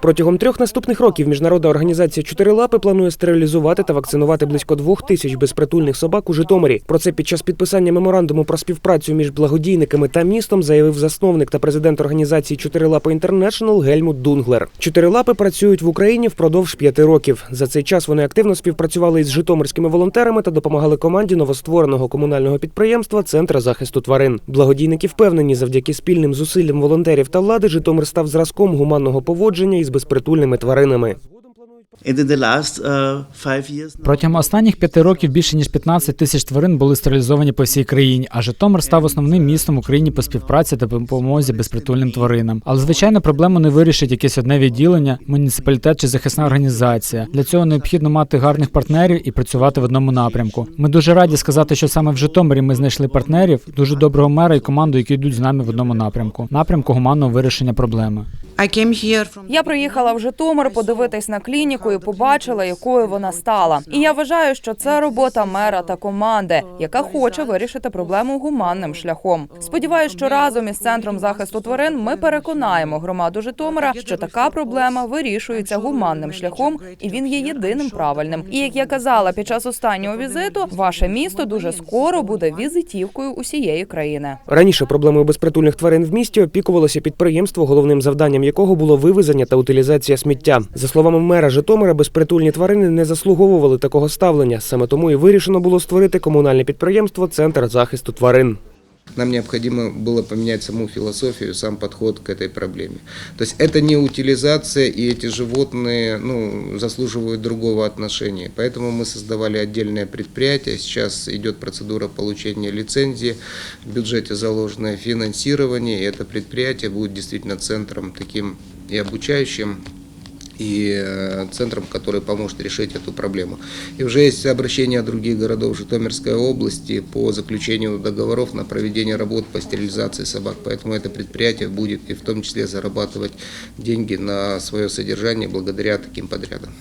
Протягом трьох наступних років міжнародна організація Чотирилапи планує стерилізувати та вакцинувати близько двох тисяч безпритульних собак у Житомирі. Про це під час підписання меморандуму про співпрацю між благодійниками та містом заявив засновник та президент організації Чотирилапи Інтернешнл Гельмут Дунглер. Чотирилапи працюють в Україні впродовж п'яти років. За цей час вони активно співпрацювали із житомирськими волонтерами та допомагали команді новоствореного комунального підприємства Центра захисту тварин. Благодійники впевнені, завдяки спільним зусиллям волонтерів та влади Житомир став зразком гуманного поводження із безпритульними тваринами. Uh, Протягом останніх п'яти років більше ніж 15 тисяч тварин були стерилізовані по всій країні, а Житомир став основним містом в Україні по співпраці та допомозі безпритульним тваринам. Але звичайно, проблему не вирішить якесь одне відділення, муніципалітет чи захисна організація. Для цього необхідно мати гарних партнерів і працювати в одному напрямку. Ми дуже раді сказати, що саме в Житомирі ми знайшли партнерів, дуже доброго мера і команду, які йдуть з нами в одному напрямку напрямку гуманного вирішення проблеми. I came Я приїхала в Житомир подивитись на клініку і побачила, якою вона стала. І я вважаю, що це робота мера та команди, яка хоче вирішити проблему гуманним шляхом. Сподіваюсь, що разом із центром захисту тварин ми переконаємо громаду Житомира, що така проблема вирішується гуманним шляхом, і він є єдиним правильним. І як я казала під час останнього візиту, ваше місто дуже скоро буде візитівкою усієї країни. Раніше проблемою безпритульних тварин в місті опікувалося підприємство, головним завданням якого було вивезення та утилізація сміття. За словами мера Житомира, безпритульні тварини не заслуговували такого ставлення. Саме тому і вирішено було створити комунальне підприємство Центр захисту тварин. Нам необходимо было поменять саму философию, сам подход к этой проблеме. То есть это не утилизация, и эти животные ну, заслуживают другого отношения. Поэтому мы создавали отдельное предприятие. Сейчас идет процедура получения лицензии, в бюджете заложенное финансирование, и это предприятие будет действительно центром таким и обучающим, и э, центром, который поможет решить эту проблему. И уже есть обращения других городов Житомирской области по заключению договоров на проведение работ по стерилизации собак. Поэтому это предприятие будет и в том числе зарабатывать деньги на свое содержание благодаря таким подрядам.